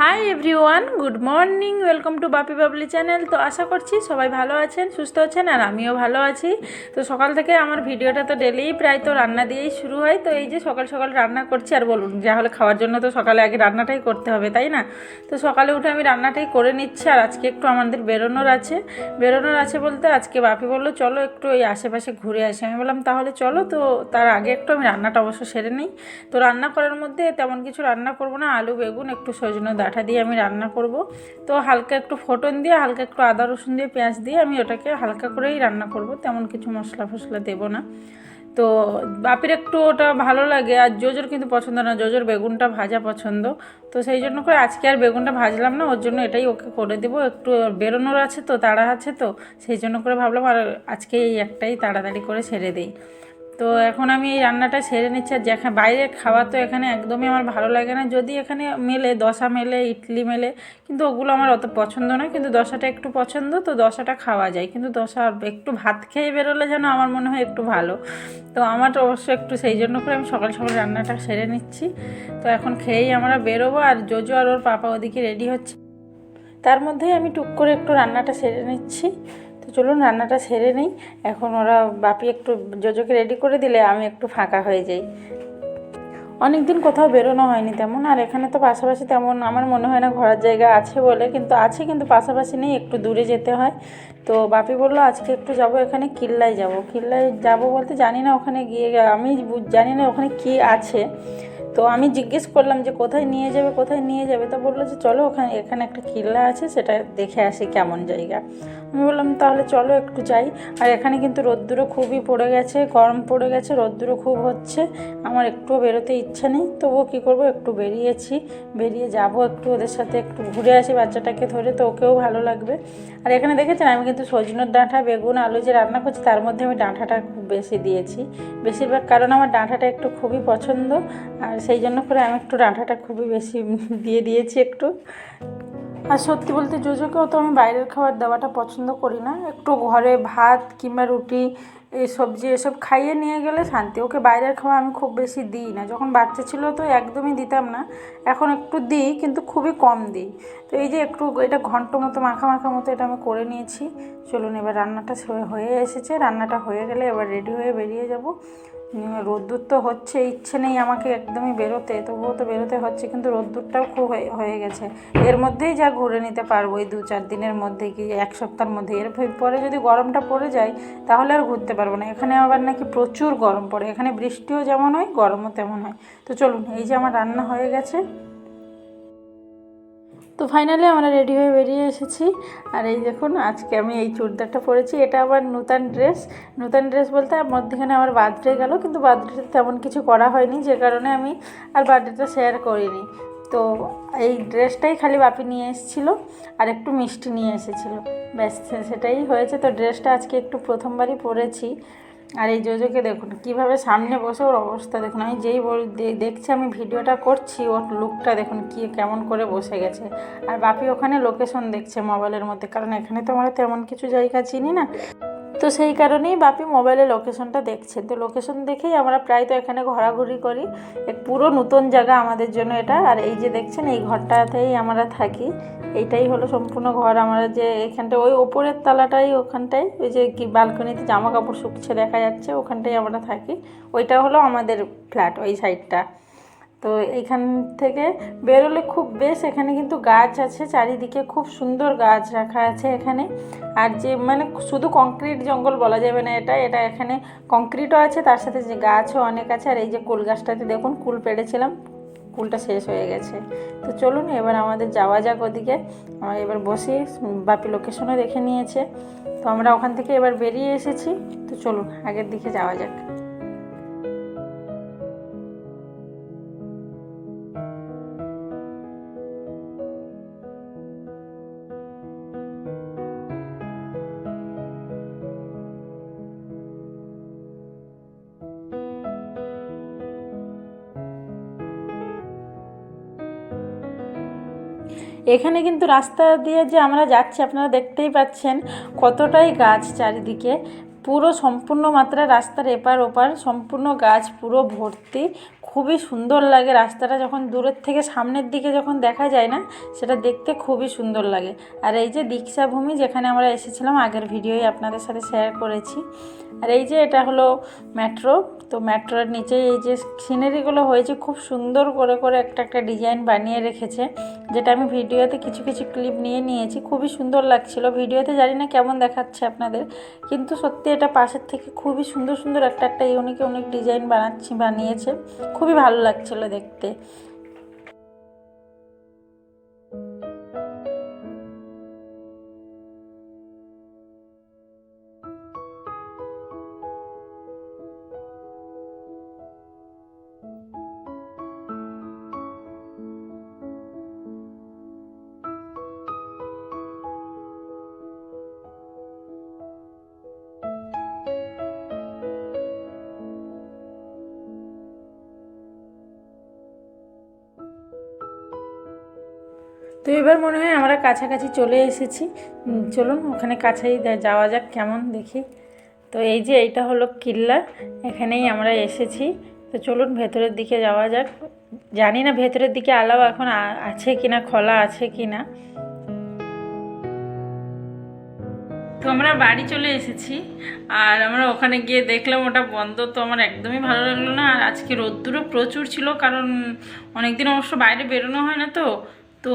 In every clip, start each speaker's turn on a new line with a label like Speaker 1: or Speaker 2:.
Speaker 1: Hi everyone good morning welcome to Bapi Babli channel তো আশা করছি সবাই ভালো আছেন, সুস্থ আছেন, আর আমিও ভালো আছি। তো সকাল থেকে আমার ভিডিওটা তো ডেলিই প্রায় তো রান্না দিয়েই শুরু হয়। তো এই যে সকাল সকাল রান্না করছি, আর বলুন, যা হলে খাওয়ার জন্য তো সকালে আগে রান্নাটাই করতে হবে, তাই না? তো সকালে উঠে আমি রান্নাটাই করে নিচ্ছি, আর আজকে একটু আমাদের বেরোনোর আছে। বেরোনোর আছে বলতে আজকে বাপি বলল, চলো একটু ওই আশেপাশে ঘুরে আসি। আমি বললাম, তাহলে চলো। তো তার আগে একটু আমি রান্নাটা অবশ্য সেরে নিই। তো রান্না করার মধ্যে তেমন কিছু রান্না করব না, আলু, বেগুন, একটু সজনে ডাঁটা দিয়ে আমি রান্না করব। তো হালকা একটু ফোটন দিয়ে, হালকা একটু আদা, রসুন দিয়ে, পেঁয়াজ দিয়ে আমি ওটাকে হালকা করেই রান্না করব। তেমন কিছু মশলা ফসলা দেবো না। তো বাপির একটু ওটা ভালো লাগে আর জোজোর কিন্তু পছন্দ না। জোজোর বেগুনটা ভাজা পছন্দ। তো সেই জন্য করে আজকে আর বেগুনটা ভাজলাম না, ওর জন্য এটাই ওকে করে দেবো। একটু বেরোনোর আছে তো, তাড়া আছে তো, সেই জন্য করে ভাবলাম আর আজকে এই একটাই তাড়াতাড়ি করে ছেড়ে দিই। তো এখন আমি এই রান্নাটা সেরে নিচ্ছি। আর যেখানে বাইরে খাওয়া তো এখানে একদমই আমার ভালো লাগে না। যদি এখানে মেলে, দশা মেলে, ইডলি মেলে, কিন্তু ওগুলো আমার অত পছন্দ নয়। কিন্তু দশাটা একটু পছন্দ, তো দশাটা খাওয়া যায়। কিন্তু দশা একটু ভাত খেয়ে বেরোলে যেন আমার মনে হয় একটু ভালো। তো আমার তো অবশ্য একটু সেই জন্য করে আমি সকাল সকাল রান্নাটা সেরে নিচ্ছি। তো এখন খেয়েই আমরা বেরোবো। আর জোজো আর ওর পাপা ওদিকে রেডি হচ্ছে। তার মধ্যেই আমি টুক করে একটু রান্নাটা সেরে নিচ্ছি। চলুন, রান্নাটা সেরে নিই। এখন ওরা বাপি একটু জোজোকে রেডি করে দিলে আমি একটু ফাঁকা হয়ে যাই। অনেক দিন কোথাও বেরোনো হয়নি তেমন, আর এখানে তো পাশাপাশি তেমন আমার মনে হয় না ঘোরার জায়গা আছে বলে, কিন্তু আছে, কিন্তু পাশাপাশি নেই, একটু দূরে যেতে হয়। তো বাপি বলল, আজকে একটু যাব এখানে কিল্লায় যাব। কিল্লায় যাব বলতে জানি না ওখানে গিয়ে, আমি জানি না ওখানে কি আছে। তো আমি জিজ্ঞেস করলাম যে কোথায় নিয়ে যাবে, কোথায় নিয়ে যাবে? তো বলল যে চলো ওখানে, এখানে একটা কিল্লা আছে, সেটা দেখে আসি কেমন জায়গা। আমি বললাম তাহলে চলো একটু যাই। আর এখানে কিন্তু রোদ্দুরও খুবই পড়ে গেছে, গরম পড়ে গেছে, রোদ্দুরও খুব হচ্ছে। আমার একটুও বেরোতে ইচ্ছা নেই, তবুও কী করব? একটু বেরিয়েছি, বেরিয়ে যাব একটু ওদের সাথে, একটু ঘুরে আসি বাচ্চাটাকে ধরে, তো ওকেও ভালো লাগবে। আর এখানে দেখেছেন, আমি কিন্তু সজনের ডাঁটা, বেগুন, আলু যে রান্না করছি, তার মধ্যে আমি ডাঁটাটা খুব বেশি দিয়েছি। বেশিরভাগ, কারণ আমার ডাঁটাটা একটু খুবই পছন্দ। আর সেই জন্য করে আমি একটু ডাঁটাটা খুবই বেশি দিয়ে দিয়েছি একটু। আর সত্যি বলতে জোজোকেও তো আমি বাইরের খাবার দেওয়াটা পছন্দ করি না। একটু ঘরে ভাত কিংবা রুটি, এই সবজি এসব খাইয়ে নিয়ে গেলে শান্তি। ওকে বাইরের খাওয়া আমি খুব বেশি দিই না। যখন বাচ্চা ছিল তো একদমই দিতাম না। এখন একটু দিই কিন্তু খুবই কম দিই। তো এই যে একটু এটা ঘন্ট মতো, মাখা মাখা মতো এটা আমি করে নিয়েছি। চলুন এবার রান্নাটা হয়ে এসেছে। রান্নাটা হয়ে গেলে এবার রেডি হয়ে বেরিয়ে যাব। রোদ্দুর তো হচ্ছে, ইচ্ছে নেই আমাকে একদমই বেরোতে, তবুও তো বেরোতে হচ্ছে, কিন্তু রোদ্দুরটাও খুব হয়ে গেছে। এর মধ্যেই যা ঘুরে নিতে পারব এই দু চার দিনের মধ্যে কি এক সপ্তাহের মধ্যে। এর পরে যদি গরমটা পড়ে যায়, তাহলে আর ঘুরতে পারব না। এখানে আবার নাকি প্রচুর গরম পড়ে, এখানে বৃষ্টিও যেমন হয়, গরমও তেমন হয়। তো চলুন, এই যে আমার রান্না হয়ে গেছে তো ফাইনালি আমরা রেডি হয়ে বেরিয়ে এসেছি। আর এই দেখুন, আজকে আমি এই চুড়িদারটা পরেছি। এটা আবার নূতন ড্রেস নূতন ড্রেস বলতে মধ্যখানে আমার বার্থডে গেল, কিন্তু বার্থডেতে তেমন কিছু করা হয়নি, যে কারণে আমি আর বার্থডেটা শেয়ার করিনি। তো এই ড্রেসটাই খালি বাপি নিয়ে এসেছিল আর একটু মিষ্টি নিয়ে এসেছিল। ব্যাস, সেটাই হয়েছে। তো ড্রেসটা আজকে একটু প্রথমবারই পরেছি। আর এই জোজোকে দেখুন, কীভাবে সামনে বসে ওর অবস্থা দেখুন। আমি যেই দেখছি, আমি ভিডিওটা করছি, ওর লুকটা দেখুন, কি কেমন করে বসে গেছে। আর বাপি ওখানে লোকেশন দেখছে মোবাইলের মধ্যে, কারণ এখানে তো আমরা তেমন কিছু জায়গা চিনি না। তো সেই কারণেই বাপি মোবাইলে লোকেশনটা দেখছে। তো লোকেশন দেখেই আমরা প্রায় তো এখানে ঘোরাঘুরি করি। এক পুরো নতুন জায়গা আমাদের জন্য এটা। আর এই যে দেখছেন, এই ঘরটাতেই আমরা থাকি। এইটাই হলো সম্পূর্ণ ঘর। আমরা যে এখানটা ওই ওপরের তালাটাই ওখানটায়, ওই যে কি বালকনিতে জামা কাপড় শুকছে দেখা যাচ্ছে ওখানটাই আমরা থাকি। ওইটা হলো আমাদের ফ্ল্যাট ওই সাইডটা তো এইখান থেকে বেরোলে খুব বেশ, এখানে কিন্তু গাছ আছে, চারিদিকে খুব সুন্দর গাছ রাখা আছে এখানে। আর যে মানে শুধু কংক্রিট জঙ্গল বলা যাবে না এটা এটা এখানে কংক্রিটও আছে, তার সাথে যে গাছও অনেক আছে। আর এই যে কুল গাছটাতে দেখুন, কুল পেড়েছিলাম, কুলটা শেষ হয়ে গেছে। তো চলুন, এবার আমাদের যাওয়া যাক ওদিকে। আমরা এবার বসি, বাপি লোকেশনও দেখে নিয়েছে। তো আমরা ওখান থেকে এবার বেরিয়ে এসেছি। তো চলুন, আগের দিকে যাওয়া যাক। এখানে কিন্তু রাস্তা দিয়ে যে আমরা যাচ্ছি, আপনারা দেখতেই পাচ্ছেন কতটাই গাছ চারিদিকে। পুরো সম্পূর্ণ মাত্রা রাস্তার এপার ওপার, সম্পূর্ণ গাছ পুরো ভর্তি। খুবই সুন্দর লাগে রাস্তাটা যখন দূরের থেকে সামনের দিকে যখন দেখা যায় না, সেটা দেখতে খুবই সুন্দর লাগে। আর এই যে দীক্ষাভূমি যেখানে আমরা এসেছিলাম, আগের ভিডিওই আপনাদের সাথে শেয়ার করেছি। আর এই যে এটা হলো মেট্রো তো মেট্রোর নিচে এই যে সিনারিগুলো হয়েছে, খুব সুন্দর করে করে একটা একটা ডিজাইন বানিয়ে রেখেছে, যেটা আমি ভিডিওতে কিছু কিছু ক্লিপ নিয়ে নিয়েছি। খুবই সুন্দর লাগছিল। ভিডিওতে জানি না কেমন দেখাচ্ছে আপনাদের, কিন্তু সত্যি এটা পাশের থেকে খুবই সুন্দর সুন্দর একটা একটা ইউনিক ইউনিক ডিজাইন বানাচ্ছি, বানিয়েছে। খুবই ভালো লাগছিল দেখতে। তো এবার মনে হয় আমরা কাছাকাছি চলে এসেছি। চলুন ওখানে কাছেই যাওয়া যাক কেমন দেখি। তো এই যে এইটা হলো কিল্লা এখানেই আমরা এসেছি। তো চলুন ভেতরের দিকে যাওয়া যাক। জানি না ভেতরের দিকে আলাও এখন আছে কিনা খোলা আছে কিনা। তো আমরা বাড়ি চলে এসেছি আর আমরা ওখানে গিয়ে দেখলাম ওটা বন্ধ। তো আমার একদমই ভালো লাগল না আর আজকে রোদ্দুরও প্রচুর ছিল কারণ অনেকদিন অবশ্য বাইরে বেরোনো হয় না তো। তো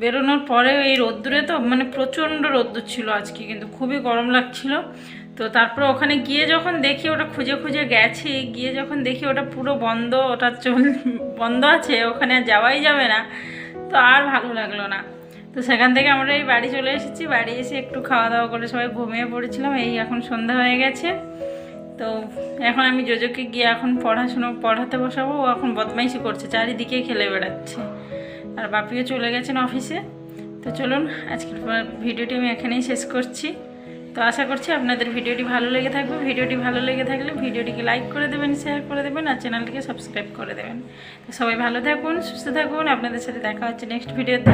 Speaker 1: বেরোনোর পরে এই রোদ্দুরে তো মানে প্রচণ্ড রোদ্দুর ছিল আজকে, কিন্তু খুবই গরম লাগছিল। তো তারপরে ওখানে গিয়ে যখন দেখি ওটা খুঁজে খুঁজে গেছি, গিয়ে যখন দেখি ওটা পুরো বন্ধ, ওটা চল, বন্ধ আছে, ওখানে যাওয়াই যাবে না। তো আর ভালো লাগল না। তো সেখান থেকে আমরা এই বাড়ি চলে এসেছি, বাড়ি এসে একটু খাওয়া দাওয়া করে সবাই ঘুমিয়ে পড়েছিলাম, এই এখন সন্ধ্যা হয়ে গেছে। তো এখন আমি জোজোকে গিয়ে এখন পড়াশুনো, পড়াতে বসাবো, ও এখন বদমাইশি করছে, চারিদিকে খেলে বেড়াচ্ছে। আর বাপিও চলে গেছেন অফিসে। তো চলুন, আজকের ভিডিওটি আমি এখানেই শেষ করছি। তো আশা করছি আপনাদের ভিডিওটি ভালো লেগে থাকবে। ভিডিওটি ভালো লেগে থাকলে ভিডিওটিকে লাইক করে দেবেন, শেয়ার করে দেবেন আর চ্যানেলটিকে সাবস্ক্রাইব করে দেবেন। তো সবাই ভালো থাকুন, সুস্থ থাকুন। আপনাদের সাথে দেখা হচ্ছে নেক্সট ভিডিওতে।